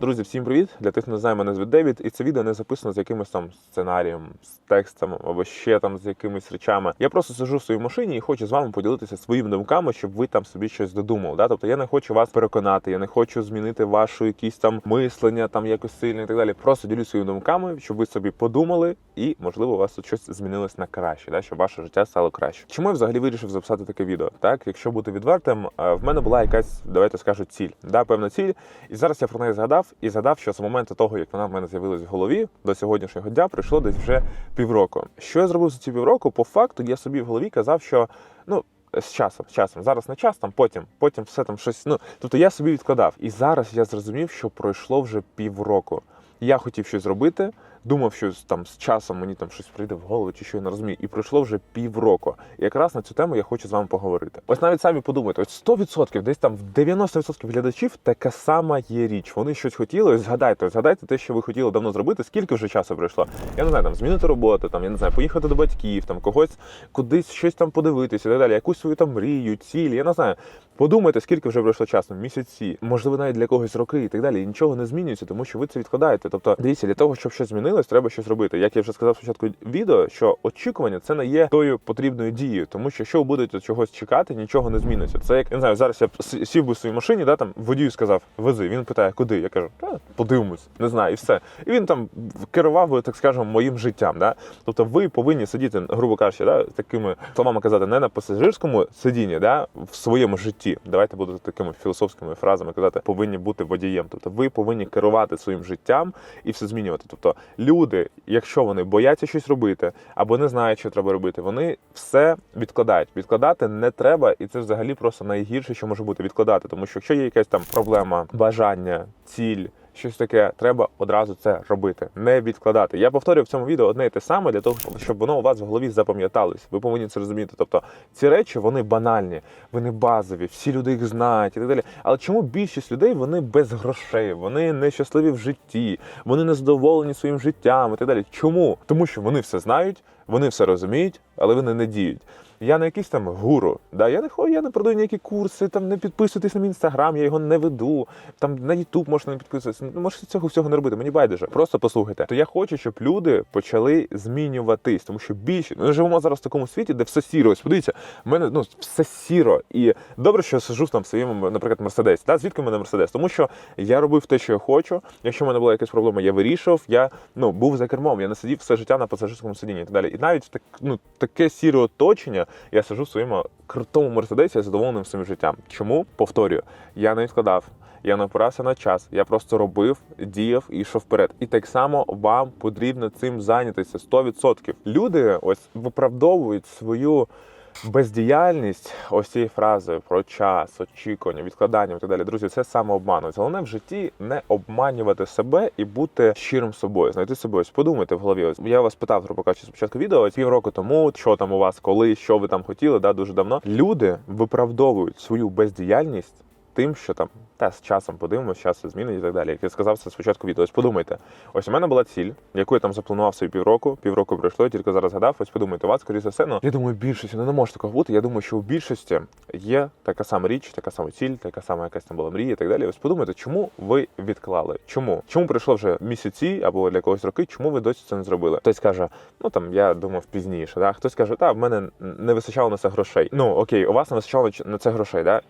Друзі, всім привіт! Для тих, хто не знає, мене звуть Девід, і це відео не записано з якимось там сценарієм, з текстом або ще там з якимись речами. Я просто сижу в своїй машині і хочу з вами поділитися своїми думками, щоб ви там собі щось додумали. Да? Тобто я не хочу вас переконати, я не хочу змінити вашу якісь там мислення, там якось сильне і так далі. Просто ділюсь своїми думками, щоб ви собі подумали, і можливо у вас тут щось змінилось на краще, да? щоб ваше життя стало краще. Чому я взагалі вирішив записати таке відео? Так, якщо бути відвертим, е, в мене була якась, давайте скажу, ціль, да, певна ціль, і зараз я про неї згадав і згадав, що з моменту того, як вона в мене з'явилась в голові, до сьогоднішнього дня пройшло десь вже півроку. Що я зробив за ці півроку? По факту я собі в голові казав, що ну. З часом, з часом, зараз не час, там потім, потім все там щось. Ну тобто я собі відкладав. І зараз я зрозумів, що пройшло вже півроку. Я хотів щось зробити, думав, що там з часом мені там щось прийде в голову, чи що я не розумію. І пройшло вже півроку. І якраз на цю тему я хочу з вами поговорити. Ось навіть самі подумайте, ось 100%, десь там в 90% глядачів така сама є річ. Вони щось хотіли. Ось згадайте, згадайте те, що ви хотіли давно зробити. Скільки вже часу пройшло? Я не знаю, там змінити роботу, там я не знаю, поїхати до батьків, там когось кудись щось там подивитися і так далі. Якусь свою там мрію, ціль, я не знаю. Подумайте, скільки вже пройшло часу, місяці, можливо, навіть для когось роки і так далі. І нічого не змінюється, тому що ви це відкладаєте. Тобто, дивіться, для того, щоб щось змінилось, треба щось робити. Як я вже сказав спочатку відео, що очікування це не є тою потрібною дією, тому що якщо будете чогось чекати, нічого не зміниться. Це як я не знаю, зараз я сів би в своїй машині, да там водію сказав, вези. Він питає, куди? Я кажу, подивимось, не знаю, і все. І він там керував би, так скажемо, моїм життям. Да? Тобто, ви повинні сидіти, грубо кажучи, да, такими словами казати, не на пасажирському сидінні, да, в своєму житті. Давайте буду такими філософськими фразами казати, повинні бути водієм. Тобто, ви повинні керувати своїм життям і все змінювати. Тобто, люди, якщо вони бояться щось робити або не знають, що треба робити, вони все відкладають. Відкладати не треба, і це взагалі просто найгірше, що може бути відкладати. Тому що якщо є якась там проблема, бажання, ціль. Щось таке, треба одразу це робити, не відкладати. Я повторюю в цьому відео одне і те саме для того, щоб воно у вас в голові запам'яталось. Ви повинні це розуміти. Тобто ці речі вони банальні, вони базові, всі люди їх знають і так далі. Але чому більшість людей вони без грошей, вони нещасливі в житті, вони не задоволені своїм життям і так далі. Чому? Тому що вони все знають, вони все розуміють, але вони не діють. Я не якийсь там гуру. Да? Я не хо- я не продаю ніякі курси, там не підписуйтесь на мій інстаграм, я його не веду. Там на Ютуб можна не підписуватися. Ну, можете цього всього не робити. Мені байдуже. Просто послухайте. То я хочу, щоб люди почали змінюватись, тому що більше ми живемо зараз в такому світі, де все сіро. Ось подивіться, в мене ну все сіро. І добре, що я сижу там в своєму, наприклад, мерседесі. Да? Звідки в мене мерседес? Тому що я робив те, що я хочу. Якщо в мене була якась проблема, я вирішував. Я ну був за кермом. Я не сидів все життя на пасажирському сидінні і так далі. І навіть так, ну, таке сіре оточення я сижу в своєму крутому мерседесі, задоволеним своїм життям. Чому? Повторюю, я не відкладав. Я не опирався на час, я просто робив, діяв і йшов вперед. І так само вам потрібно цим зайнятися 100%. Люди ось виправдовують свою бездіяльність ось цією фразою про час, очікування, відкладання і так далі. Друзі, це самообман. Ось Головне в житті не обманювати себе і бути щирим собою. Знайти себе. Ось подумайте в голові. Ось я вас питав, грубо кажучи, спочатку відео, ось півроку тому, що там у вас, коли, що ви там хотіли, да, дуже давно. Люди виправдовують свою бездіяльність. Тим, що там та з часом подивимося, час змінить і так далі. Як я сказав це спочатку відео. Ось подумайте, ось у мене була ціль, яку я там запланував собі півроку. Півроку пройшло, я тільки зараз згадав. Ось подумайте, у вас скоріше за все. Ну я думаю, більшості ну, не може такого бути. Я думаю, що у більшості є така сама річ, така сама ціль, така сама якась там була мрія і так далі. Ось подумайте, чому ви відклали? Чому? Чому пройшло вже місяці або для когось роки? Чому ви досі це не зробили? Хтось каже, ну там я думав пізніше. Да? Хтось каже, та в мене не вистачало на це грошей. Ну окей, у вас не вистачало на це грошей, да?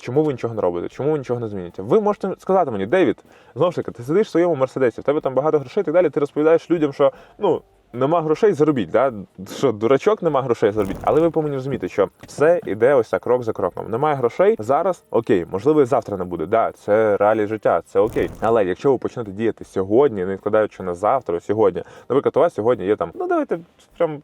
Чому ви нічого не робите? Чому ви нічого не змінюєте? Ви можете сказати мені, Девід, знову ж таки, ти сидиш в своєму мерседесі, в тебе там багато грошей і так далі. Ти розповідаєш людям, що ну. Нема грошей, заробіть, да? що дурачок нема грошей, заробіть. Але ви повинні розуміти, що все іде ось так крок за кроком. Немає грошей зараз, окей, можливо, і завтра не буде. Да, це реалії життя, це окей. Але якщо ви почнете діяти сьогодні, не відкладаючи на завтра, сьогодні, наприклад, у вас сьогодні є там, ну давайте прям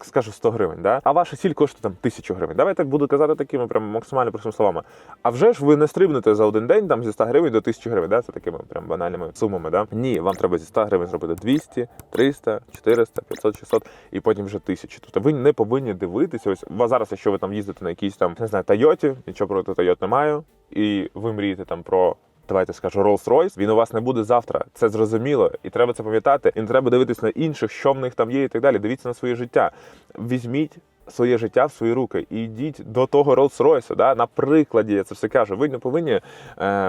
скажу 100 гривень, да? а ваша ціль коштує там тисячу гривень. Давайте буду казати такими прям максимально простими словами. А вже ж ви не стрибнете за один день там зі 100 гривень до 1000 гривень. Да? Це такими прям банальними сумами. Да? Ні, вам треба зі 100 гривень зробити 200, 300, 400, 500, 600 і потім вже 1000. Тобто ви не повинні дивитися. Ось вас зараз, якщо ви там їздите на якійсь там не знаю, Тойоті, нічого проти Тойот не маю, і ви мрієте там про. Давайте скажу Rolls-Royce, він у вас не буде завтра. Це зрозуміло, і треба це пам'ятати. І не треба дивитись на інших, що в них там є, і так далі. Дивіться на своє життя. Візьміть своє життя в свої руки і йдіть до того Rolls-Royce, да? На прикладі я це все кажу. Ви не повинні е,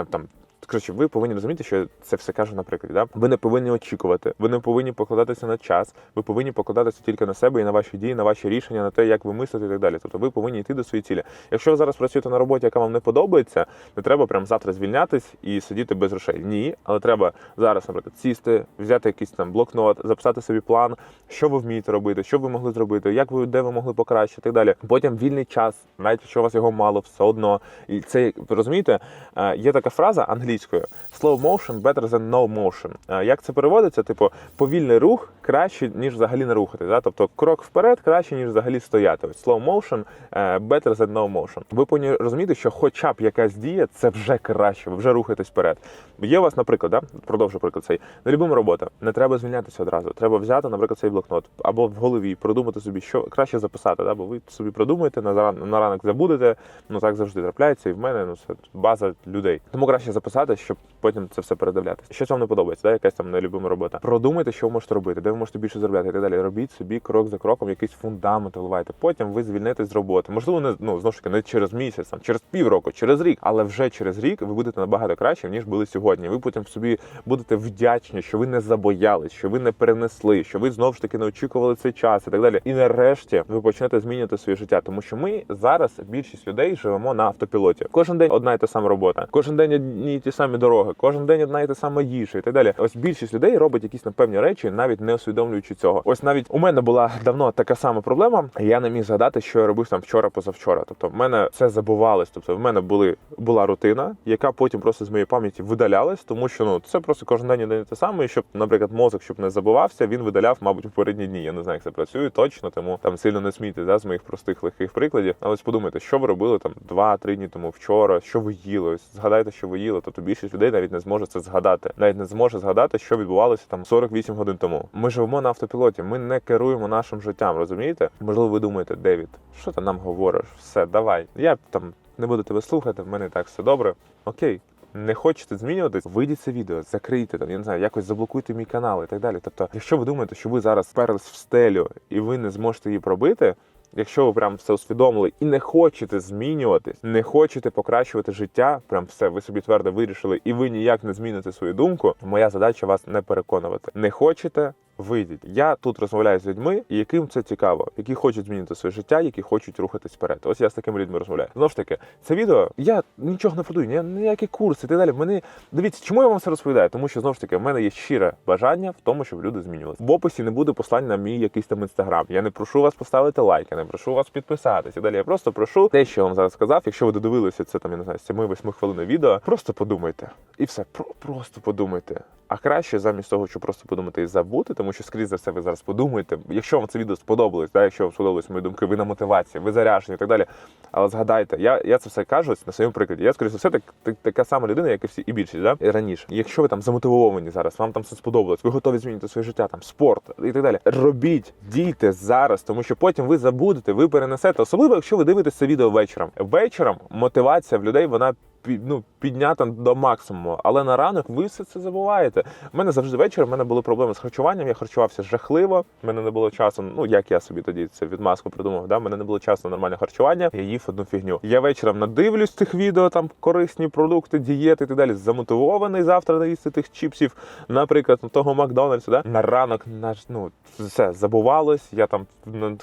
там коротше, ви повинні розуміти, що це все кажу на прикладі. Да? Ви не повинні очікувати, ви не повинні покладатися на час, ви повинні покладатися тільки на себе і на ваші дії, на ваші рішення, на те, як ви мислите і так далі. Тобто ви повинні йти до своєї цілі. Якщо ви зараз працюєте на роботі, яка вам не подобається, не треба прямо завтра звільнятись і сидіти без грошей. Ні, але треба зараз, наприклад, сісти, взяти якийсь там блокнот, записати собі план, що ви вмієте робити, що ви могли зробити, як ви де ви могли покращити, і так далі. Потім вільний час, навіть якщо у вас його мало, все одно. І це розумієте, е, є така фраза англійською: slow motion better than no motion. Як це переводиться? Типу, повільний рух краще, ніж взагалі не рухати. Да? Тобто крок вперед краще, ніж взагалі стояти. Ось slow motion е, better than no motion. Ви повинні розуміти, що хоча б якась дія, це вже краще, ви вже рухаєтесь вперед. Є у вас, наприклад, да? продовжу приклад цей. Нелюбима робота. Не треба звільнятися одразу. Треба взяти, наприклад, цей блокнот або в голові продумати собі, що краще записати. Да? Бо ви собі продумаєте, на ранок забудете. Ну так завжди трапляється, і в мене ну це база людей. Тому краще записати, щоб потім це все передивлятися. Що вам не подобається, да? якась там нелюбима робота. Продумайте, що ви можете робити, де ви можете більше заробляти і так далі. Робіть собі крок за кроком, якийсь фундамент вливайте. Потім ви звільнитесь з роботи. Можливо, не ну знову ж таки не через місяць, там через півроку, через рік, але вже через рік ви будете набагато краще, ніж були сьогодні. Ви потім собі будете вдячні, що ви не забоялись, що ви не перенесли, що ви знову ж таки не очікували цей час і так далі. І нарешті ви почнете змінювати своє життя, тому що ми зараз більшість людей живемо на автопілоті. Кожен день одна і та сама робота, кожен день одні і ті самі дороги, кожен день одна і та сама їжа і так далі. Ось більшість людей робить якісь напевні речі, навіть не усвідомлюючи цього. Ось навіть у мене була давно така сама проблема. Я не міг згадати, що я робив там вчора, позавчора. Тобто, в мене це забувалось. Тобто, в мене були була рутина, яка потім просто з моєї пам'яті видалялась, тому що ну це просто кожен день один і те саме. І щоб, наприклад, мозок щоб не забувався, він видаляв, мабуть, попередні дні. Я не знаю, як це працює точно, тому там сильно не смійте да, з моїх простих легких прикладів. Але ось подумайте, що ви робили там 2-3 дні тому вчора, що ви їли. Ось згадайте, що ви їли. Тобто більшість людей навіть не зможе це згадати, навіть не зможе згадати, що відбувалося там 48 годин тому. Ми живемо на автопілоті, ми не керуємо нашим життям. Розумієте? Можливо, ви думаєте, Девід, що ти нам говориш? Все, давай. Я там не буду тебе слухати. В мене так все добре. Окей. Не хочете змінюватись, вийдіть це відео, закрийте там, я не знаю, якось заблокуйте мій канал і так далі. Тобто, якщо ви думаєте, що ви зараз вперлись в стелю і ви не зможете її пробити, якщо ви прям все усвідомили і не хочете змінюватись, не хочете покращувати життя, прям все, ви собі твердо вирішили, і ви ніяк не зміните свою думку. Моя задача вас не переконувати. Не хочете. Вийдіть. Я тут розмовляю з людьми, яким це цікаво, які хочуть змінити своє життя, які хочуть рухатись вперед. Ось я з такими людьми розмовляю. Знову ж таки, це відео я нічого не продаю, ні, ніякі курси і так далі. Мені дивіться, чому я вам це розповідаю? Тому що знову ж таки в мене є щире бажання в тому, щоб люди змінювалися. В описі не буде послань на мій якийсь там інстаграм. Я не прошу вас поставити лайк, прошу вас підписатися. Далі я просто прошу те, що вам зараз сказав. Якщо ви додивилися це там, я не знаю, 7-8 хвилин відео, просто подумайте. І все, про просто подумайте. А краще замість того, щоб просто подумати і забути, тому що скрізь за все ви зараз подумаєте. Якщо вам це відео сподобалось, да, якщо вам сподобались мої думки, ви на мотивації, ви заряжені і так далі. Але згадайте, я, я це все кажу на своєму прикладі. Я скоріше все так, так, така сама людина, як і всі і більшість, да? і раніше. Якщо ви там замотивовані зараз, вам там все сподобалось, ви готові змінити своє життя, там спорт і так далі. Робіть, дійте зараз, тому що потім ви забудете, ви перенесете. Особливо, якщо ви дивитесь це відео вечором. Вечором мотивація в людей вона ну, піднята до максимуму, але на ранок ви все це забуваєте. У мене завжди вечором в мене були проблеми з харчуванням. Я харчувався жахливо. У мене не було часу. Ну як я собі тоді це відмазку придумав. Да? У мене не було часу на нормальне харчування. Я їв одну фігню. Я вечором надивлюсь цих відео, там корисні продукти, дієти і так далі. Замотивований завтра наїсти тих чіпсів, наприклад, ну, того Макдональдсу. Да? На ранок наш ну все забувалось. Я там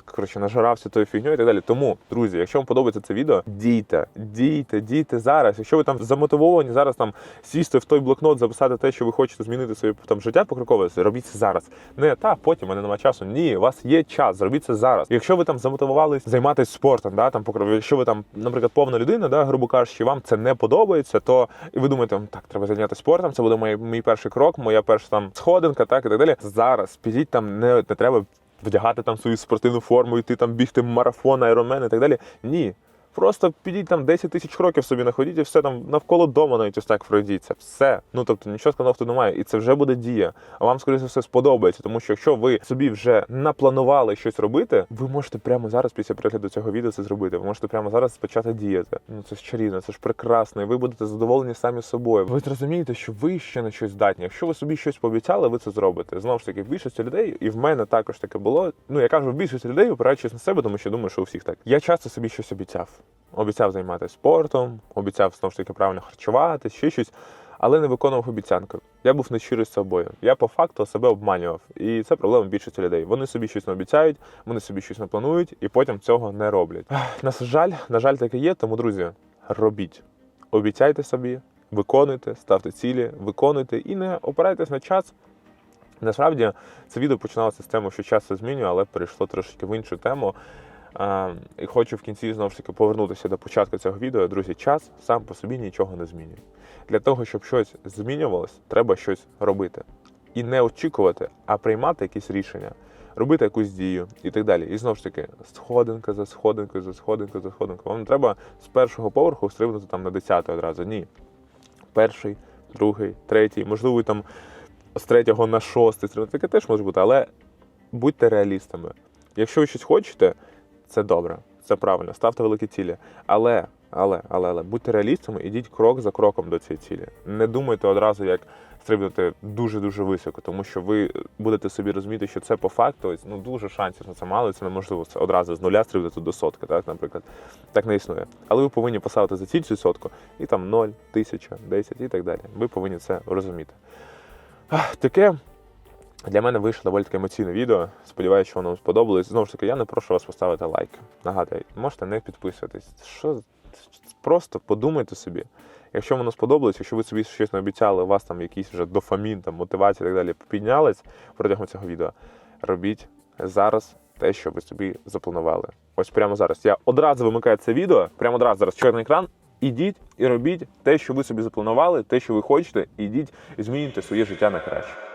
коротше нажирався тою фігньою і так далі. Тому, друзі, якщо вам подобається це відео, дійте, дійте, дійте зараз. Ви там замотивовані зараз там сісти в той блокнот, записати те, що ви хочете змінити своє там життя покрокове, робіть це зараз. Не та потім мене немає часу. Ні, у вас є час, зробіть це зараз. Якщо ви там замотивувались займатися спортом, да там покров, якщо ви там, наприклад, повна людина, да, грубо кажучи, вам це не подобається, то і ви думаєте, так, треба зайнятися спортом, це буде мій, мій перший крок, моя перша там сходинка, так і так далі. Зараз підіть там, не, не треба вдягати там свою спортивну форму, йти там бігти марафон, айронмен і так далі. Ні. Просто підіть там 10 тисяч кроків собі находіть і все там навколо дома навіть ось так пройдіться. Все. Ну тобто нічого складного немає. І це вже буде дія. А вам, скоріше все, сподобається. Тому що якщо ви собі вже напланували щось робити, ви можете прямо зараз, після перегляду цього відео, це зробити. Ви можете прямо зараз почати діяти. Ну це ж чарівно, це ж прекрасно. І ви будете задоволені самі собою. Ви зрозумієте, що ви ще на щось здатні. Якщо ви собі щось пообіцяли, ви це зробите. Знову ж таки, в більшості людей, і в мене також таке було. Ну я кажу, в більшості людей, опираючись на себе, тому що думаю, що у всіх так. Я часто собі щось обіцяв. Обіцяв займатися спортом, обіцяв знову ж таки правильно харчувати, ще щось. але не виконував обіцянки. Я був нещирий з собою. Я по факту себе обманював. І це проблема більшості людей. Вони собі щось не обіцяють, вони собі щось не планують і потім цього не роблять. На жаль, на жаль, таке є. Тому, друзі, робіть. Обіцяйте собі, виконуйте, ставте цілі, виконуйте і не опирайтесь на час. Насправді це відео починалося з теми, що час все змінює, але перейшло трошки в іншу тему. І хочу в кінці знову ж таки повернутися до початку цього відео. Друзі, час сам по собі нічого не змінює. Для того, щоб щось змінювалось, треба щось робити. І не очікувати, а приймати якісь рішення, робити якусь дію і так далі. І знову ж таки, сходинка за сходинкою, за сходинкою, за сходинкою. Вам не треба з першого поверху стрибнути там на десятий одразу. Ні. Перший, другий, третій, можливо, там з третього на шостий стрибнути. Таке теж може бути, але будьте реалістами. Якщо ви щось хочете, це добре, це правильно, ставте великі цілі. Але, але, але, але будьте реалістами, ідіть крок за кроком до цієї цілі. Не думайте одразу, як стрибнути дуже-дуже високо, тому що ви будете собі розуміти, що це по факту ось, ну, дуже шансів на це мало, це неможливо це одразу з нуля стрибнути до сотки, так, наприклад. Так не існує. Але ви повинні поставити за ціль цю сотку, і там 0, 1000, 10 і так далі. Ви повинні це розуміти. Таке для мене вийшло доволі таке емоційне відео. Сподіваюся, що воно вам сподобалось. Знову ж таки, я не прошу вас поставити лайк. Нагадую, можете не підписуватись. Що просто подумайте собі. Якщо воно сподобалось, якщо ви собі щось не обіцяли, у вас там якийсь вже дофамін, там мотивація і так далі піднялась протягом цього відео, робіть зараз те, що ви собі запланували. Ось прямо зараз. Я одразу вимикаю це відео, прямо одразу зараз чорний екран. Ідіть і робіть те, що ви собі запланували, те, що ви хочете, ідіть і змінюйте своє життя на краще.